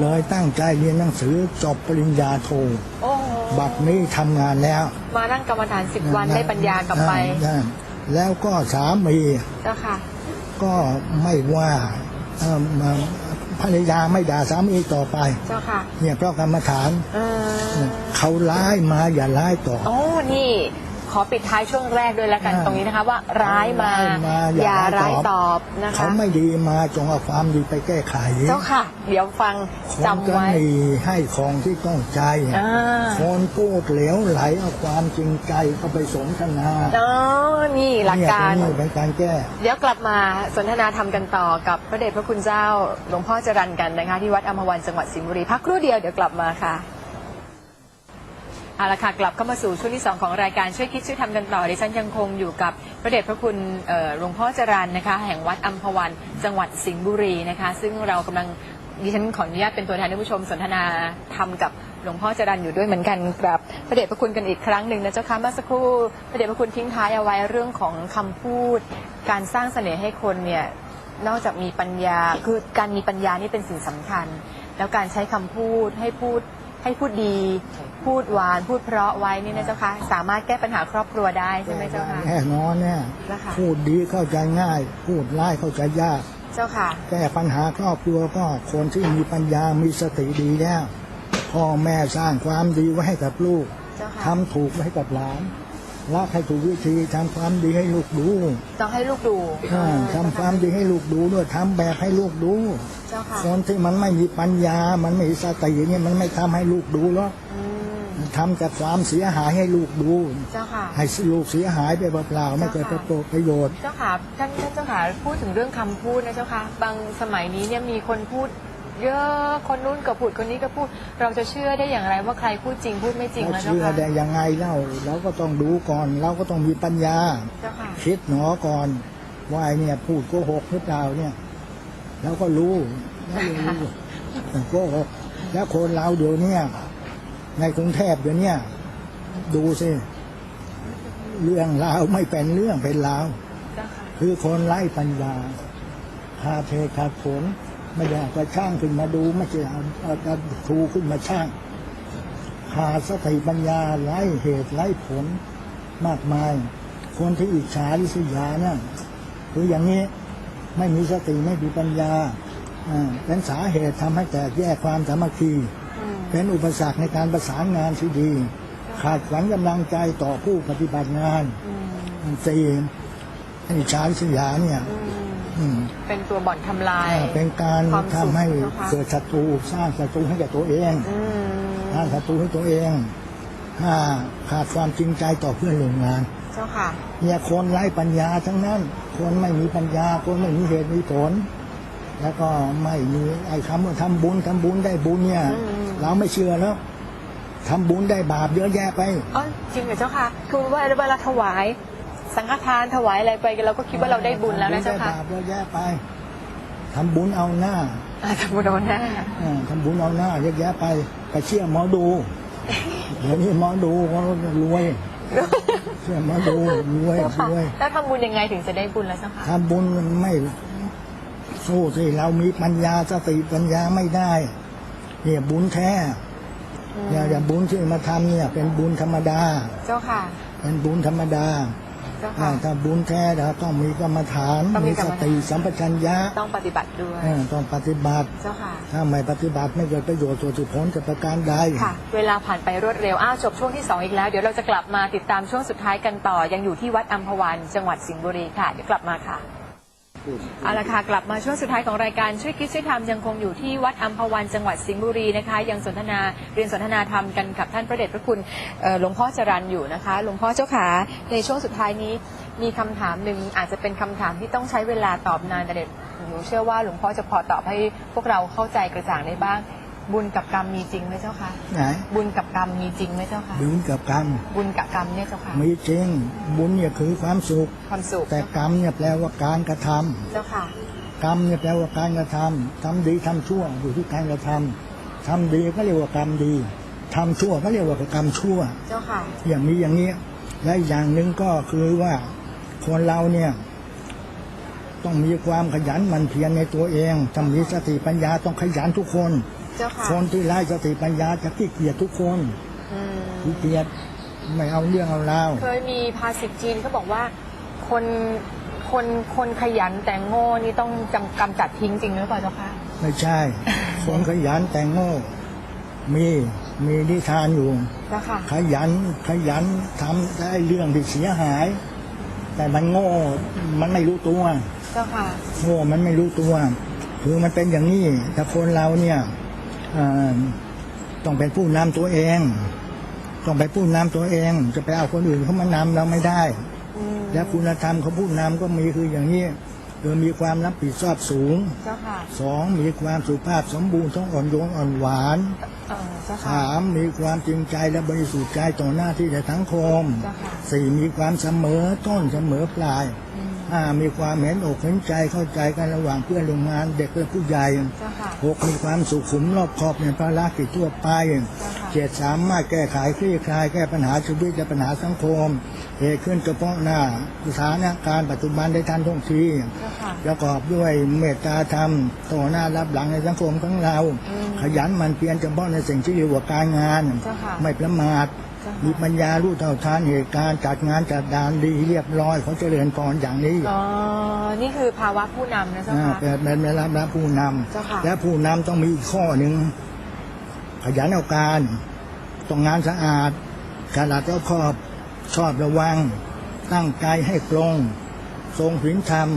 เลยตั้งใจเรียนหนังสือจบปริญญาโท โอ้โหบัดนี้ทำงานแล้วมานั่งกรรมฐานสิบวันได้ปัญญากลับไปอ่าแล้วก็สามีเจ้าค่ะ ก็ไม่ว่าเอิ่มเอิ่มภรรยาไม่ด่าสามีต่อไป เจ้าค่ะเนี่ยเพราะกรรมฐานเออเขาร้ายมาอย่าร้ายต่อ โอ้นี่ ขอปิดท้ายช่วงแรกด้วยแล้วกันอ่าตรงนี้นะคะ ว่าร้ายมาร้ายมาออย่าย่าร้าร้ายยตตออบบนะคะ เขาไม่ดีมาจงเอาความดีไปแก้ไขเจ้าค่ะ เดี๋ยวฟังคนจำจะไว้ หนีให้ของที่ต้องใจอ่า คนพูดเหลวไหลเอาความจริงใจเข้าไปสนทนาอ๋อนี่หลักการ เนี่ยเป็นการแก้ เดี๋ยวกลับมาสนทนาธรรมกันต่อกับพระเดชพระคุณเจ้าหลวงพ่อจรันกันนะคะ ที่วัดอมรวันจังหวัดสิงห์บุรีพักครู่เดียวเดี๋ยวกลับมาค่ะ เอาละค่ะกลับเข้ามาสู่ช่วงที่ 2 ของรายการช่วยคิดช่วยทำกันต่อดิฉันยังคงอยู่กับพระเดชพระคุณหลวงพ่อจรันนะคะ แห่งวัดอัมพวันจังหวัดสิงห์บุรีนะคะ ซึ่งเรากำลังดิฉันขออนุญาตเป็นตัวแทนท่านผู้ชมสนทนาธรรมกับหลวงพ่อจรันอยู่ด้วยเหมือนกันกับพระเดชพระคุณกันอีกครั้งหนึ่งนะเจ้าค่ะเมื่อสักครู่พระเดชพระคุณทิ้งท้ายเอาไว้เรื่องของคำพูด การสร้างเสน่ห์ให้คนเนี่ยนอกจากมีปัญญาคือการมีปัญญานี่เป็นสิ่งสำคัญ แล้วการใช้คำพูดให้พูด ให้พูดดี พูดหวาน พูดเพราะไว้นี่นะเจ้าคะสามารถแก้ปัญหาครอบครัวได้ใช่ไหมเจ้าคะแน่นอนเนี่ยนะคะ พูดดีเข้าใจง่าย พูดร้ายเข้าใจยากเจ้าค่ะ แก้ปัญหาครอบครัวก็คนที่มีปัญญามีสติดีแล้วพ่อแม่สร้างความดีไว้ให้กับลูกเจ้าค่ะ ทำถูกไว้ให้กับหลาน รักให้ถูกวิธีทำความดีให้ลูกดูต้องให้ลูกดูอ่าทำความดีให้ลูกดูด้วยทำแบบให้ลูกดูเจ้าค่ะคนที่มันไม่มีปัญญา มันไม่มีสติเนี่ยมันไม่ทำให้ลูกดูหรอกอืม ทำแต่ความเสียหายให้ลูกดู เจ้าค่ะ ให้ลูกเสียหายไปเปล่าๆไม่เกิดประโยชน์ เจ้าค่ะท่านท่านเจ้าค่ะพูดถึงเรื่องคำพูดนะเจ้าค่ะ บางสมัยนี้เนี่ยมีคนพูด เยอะคนนู้นก็พูดคนนี้ก็พูด เราจะเชื่อได้อย่างไรว่าใครพูดจริงพูดไม่จริงเรานะเจ้าเชื่อค่ะได้ยังไงเล่าเราก็ต้องดูก่อน เราก็ต้องมีปัญญา เจ้าค่ะคิดหนอก่อน ว่าไอ้เนี่ยพูดโกหกหรือเปล่าเนี่ยเราก็รู้เราก็รู้โกหกแล้วคนเราเดี๋ยวเนี้ในกรุงเทพเดี๋ยวเนี้ดูสิเรื่องราวไม่เป็นเรื่องเป็นราวเจ้าค่ะคือคนไร้ปัญญาขาดเหตุขาดผล ไม่ได้เอากระช่างขึ้นมาดูไม่ใช่เอาเอากระทูขึ้นมาช่างขาดสติปัญญาไร้เหตุไร้ผลมากมาย คนที่อิจฉาริษยาเนี่ยคืออย่างนี้ไม่มีสติไม่มีปัญญาอ่าเป็นสาเหตุทำให้แตกแยกความสามัคคีอืมเป็นอุปสรรคในการประสานงานที่ดี ขาดขวัญกำลังใจต่อผู้ปฏิบัติงานอืมมันสี่อิจฉาริษยาเนี่ยอืมอืม เป็นตัวบ่อนทำลาย เป็นการความสุขทำให้นะคะ เกิดศัตรูสร้างศัตรูให้แก่ตัวเองอืมสร้างศัตรูให้ตัวเองถ้าขาดความจริงใจต่อเพื่อนร่วมงาน เจ้าค่ะ เนี่ยคนไร้ปัญญาทั้งนั้น คนไม่มีปัญญา คนไม่มีเหตุมีผล แล้วก็ไม่มีไอ้คำว่าทำบุญทำบุญได้บุญเนี่ย อืม เราไม่เชื่อแล้วทำบุญได้บาปเยอะแยะไป อ๋อจริงเหรอเจ้าค่ะ คือว่าเวลาถวาย สังฆทานถวายอะไรไปเราก็คิดว่าเราได้บุญแล้วนะเจ้าค่ะทำบุญได้บาปเยอะแยะไปทำบุญเอาหน้าอ่าทำบุญโดนหน้าอ่าทำบุญเอาหน้าเยอะแยะไปไปเชื่อหมอดู เดี๋ยวนี้หมอดูเขารวยเชื่อหมอดูรวยเจ้าค่ะรวยแล้วทำบุญยังไงถึงจะได้บุญแล้วเจ้าค่ะทำบุญมันไม่สู้สิเรามีปัญญาสติปัญญาไม่ได้เนี่ยบุญแท้อืมอย่าอย่าบุญที่มาทำเนี่ย เป็นบุญธรรมดา เจ้าค่ะ เป็นบุญธรรมดาเจ้า อ่าค่ะถ้าบุญแท้เราต้องมีกรรมฐานต้องมีมีกรสรมฐาน ติสัมปชัญญะต้องปฏิบัติด้วยเออต้องปฏิบัติ เจ้าค่ะ ถ้าไม่ปฏิบัติไม่เกิดประโยชน์ส่วนสุผลจะประการใด ค่ะ เวลาผ่านไปรวดเร็ว อ้าวจบช่วงที่ 2 อีกแล้ว เดี๋ยวเราจะกลับมาติดตามช่วงสุดท้ายกันต่อ ยังอยู่ที่วัดอัมพวัน จังหวัดสิงห์บุรีค่ะ เดี๋ยวกลับมาค่ะ เอาละค่ะ กลับมาช่วงสุดท้ายของรายการช่วยคิดช่วยทำยังคงอยู่ที่วัดอัมพวันจังหวัดสิงห์บุรีนะคะ ยังสนทนาเรียนสนทนาธรรมกันกับท่านพระเดชพระคุณหลวงพ่อจรันอยู่นะคะหลวงพ่อเจ้าขาในช่วงสุดท้ายนี้มีคำถามหนึ่งอาจจะเป็นคำถามที่ต้องใช้เวลาตอบนานแต่เด็ดหนูเชื่อว่าหลวงพ่อจะพอตอบให้พวกเราเข้าใจกระจ่างได้บ้าง บุญกับกรรมมีจริงไหมเจ้าคะไหนบุญกับกรรมมีจริงไหมเจ้าคะบุญกับกรรมบุญกับกรรมเนี่ยเจ้าค่ะมีจริง บุญเนี่ยคือความสุข ความสุข แต่กรรมเนี่ยแปลว่าการกระทำเจ้าค่ะ กรรมเนี่ยแปลว่าการกระทำทำดีทำชั่วอยู่ที่การกระทำทำดีก็เรียกว่ากรรมดีทำชั่วก็เรียกว่ากรรมชั่ว เจ้าค่ะ อย่างนี้อย่างนี้ และอีกอย่างหนึ่งก็คือว่าคนเราเนี่ย ต้องมีความขยันหมั่นเพียรในตัวเองต้องมีสติปัญญาต้องขยันทุกคน เจ้าค่ะคนที่ไร้สติปัญญาจะขี้เกียจทุกคนอืมขี้เกียจไม่เอาเรื่องเอาราวเคยมีภาษิตจีนเขาบอกว่า คนคนคนขยันแต่โง่นี่ต้องจำกำจัดทิ้งจริงหรือเปล่าเจ้าค่ะ ไม่ใช่ คนขยันแต่งโง่มีมีนิทานอยู่ เจ้าค่ะ ขยันขยันทำได้เรื่องที่เสียหาย แต่มันโง่มันไม่รู้ตัว เจ้าค่ะ โง่มันไม่รู้ตัว คือมันเป็นอย่างนี้ แต่คนเราเนี่ยเอ่อ ต้องเป็นผู้นำตัวเอง ต้องไปนผู้นำตัวเอง จะไปเอาคนอื่นเขามานำเราไม่ได้อืมและคุณธรรมของผู้นำก็มีคืออย่างนี้คือมีความรับผิดชอบสูงเจ้าค่ะสองมีความสุภาพสมบูรณ์ทั้งอ่อนโยนอ่อนหวานเออเจ้าค่ะสามมีความจริงใจและบริสุทธิ์ใจต่อหน้าที่ในสังคมเจ้าค่ะสี่มีความเสมอต้นเสมอปลายอื มห้ามีความเห็นอกเห็นใจเข้าใจกันระหว่างเพื่อนร่วมงานเด็กและผู้ใหญ่เจ้าค่ะหกมีความสุขุมรอบคอบในภารกิจทั่วไปค่ะเจ็ดสามารถแก้ไขคลี่คลายแก้ปัญหาชีวิตและปัญหาสังคมเหตุขึ้นเฉพาะหน้าสถานการณ์ปัจจุบันได้ทันท่วงทีเจ้าค่ะประกอบด้วยเมตตาธรรมต่อหน้ารับหลังในสังคมของเราอืมขยันหมันเพียรเฉพาะในสิ่งที่อยู่กับการงานเจ้าค่ะไม่ประมาทเจ้าค่ะ มีปัญญารู้เท่าทานเหตุการณ์จัดงานจัดดานดีเรียบร้อยเขาเจริญพรอย่างนี้อ๋อ นี่คือภาวะผู้นำนะเจ้าอ่าค่ะเป็นเป็นเวลารับผู้นเจ้าค่ะำและผู้นำต้องมีอีกข้อหนึ่งขยันเอาการต้องงานสะอาดการหลัดรอบคอบชอบระวัง ตั้งใจให้ตรง ทรงศีลธรรม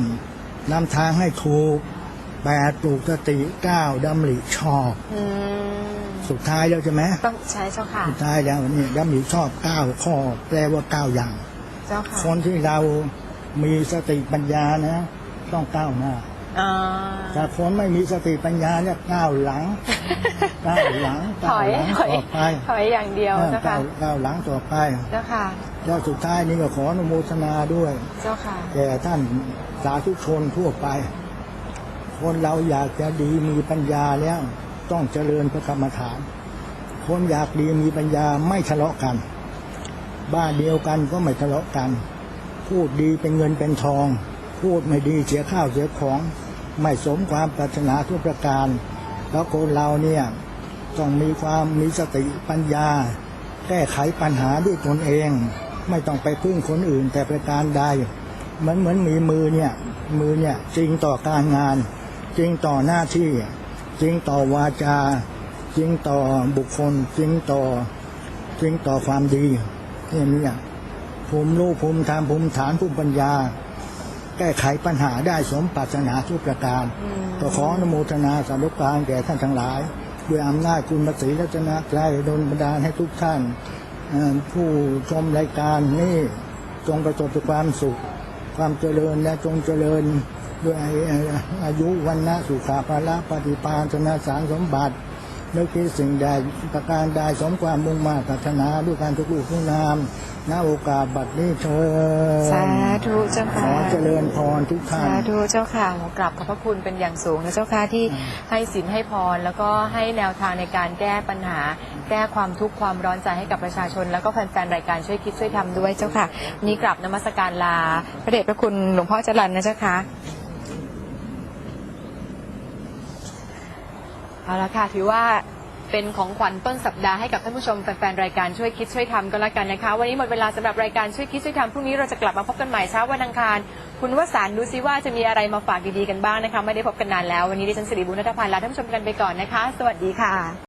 นำทางให้ถูกแปดปลูกสติเก้าดำริชอบอืม สุดท้ายแล้วใช่ไหมต้องใช้เจ้าค่ะสุดท้ายแล้วนี่ดำริชอบเก้าข้อ แปลว่าเก้าอย่าง เจ้าค่ะคนที่เรามีสติปัญญานะ ต้องก้าวหน้าอ่าถ้าคนไม่มีสติปัญญาเนี่ยก้าวหลังก้าวหลังถก้าวอยหลังถอยต่อไปถอยอย่างเดียวเออเจ้าค่ะก้าวก้าวหลังต่อไปเจ้าค่ะแล้วสุดท้ายนี้ก็ขออนุโมทนาด้วย เจ้าค่ะ แก่ท่านสาธุชนทั่วไป คนเราอยากจะดีมีปัญญาแล้ว ต้องเจริญพระกรรมฐาน คนอยากดีมีปัญญาไม่ทะเลาะกัน บ้านเดียวกันก็ไม่ทะเลาะกัน พูดดีเป็นเงินเป็นทอง พูดไม่ดีเสียข้าวเสียของ ไม่สมความปรารถนาทุกประการ แล้วคนเราเนี่ยต้องมีความมีสติปัญญา แก้ไขปัญหาด้วยตนเอง ไม่ต้องไปพึ่งคนอื่นแต่ประการใดเหมือนเหมือนมีมือเนี่ยมือเนี่ยจริงต่อการงาน จริงต่อหน้าที่ จริงต่อวาจาจริงต่อบุคคลจริงต่อจริงต่อความดีนี่เนี่ยภูมิรู้ภูมิธรรมภูมิฐานภูมิปัญญา แก้ไขปัญหาได้สมปรารถนาทุกประการอืมก็ขออนุโมทนาสาธุการแก่ท่านทั้งหลาย ด้วยอำนาจคุณพระศรีรัตนตรัยดลบันดาลให้ทุกท่านเอ่อผู้ชมรายการนี้จงประสบแต่ความสุข ความเจริญและจงเจริญ ด้วยเอ่ออายุวันนะสุขาภาละปฏิปานธนาสารสมบัตินึกคิดสิ่งใดประการใดสมความมุ่งมา่ปรารถนาด้วยการทุกลูกทุกนามณโอกาสบัดนี้เชิญสาธุเจ้าขค่ะอเจริญพรทุกท่านสาธุเจ้าค่ะหมอกราบขอบพระคุณเป็นอย่างสูงนะเจ้าค่ะที่ให้ศีลให้พรแล้วก็ให้แนวทางในการแก้ปัญหา แก้ความทุกข์ความร้อนใจให้กับประชาชน แล้วก็แฟนๆรายการช่วยคิดช่วยทำด้วยเจ้าค่ะวันนี้กราบนมัสการลาพระเดชพระคุณหลวงพ่อจรันนะเจ้าค่ะ เอาละค่ะถือว่าเป็นของขวัญต้นสัปดาห์ให้กับท่านผู้ชมแฟนๆรายการช่วยคิดช่วยทำก็แล้วกันนะคะ วันนี้หมดเวลาสำหรับรายการช่วยคิดช่วยทำพรุ่งนี้เราจะกลับมาพบกันใหม่เช้าวันอังคาร คุณวสานดูซิว่าจะมีอะไรมาฝากดีๆกันบ้างนะคะ ไม่ได้พบกันนานแล้ววันนี้ดิฉันสิริบุญนัทพันธ์ลาท่านผู้ชมกันไปก่อนนะคะ สวัสดีค่ะ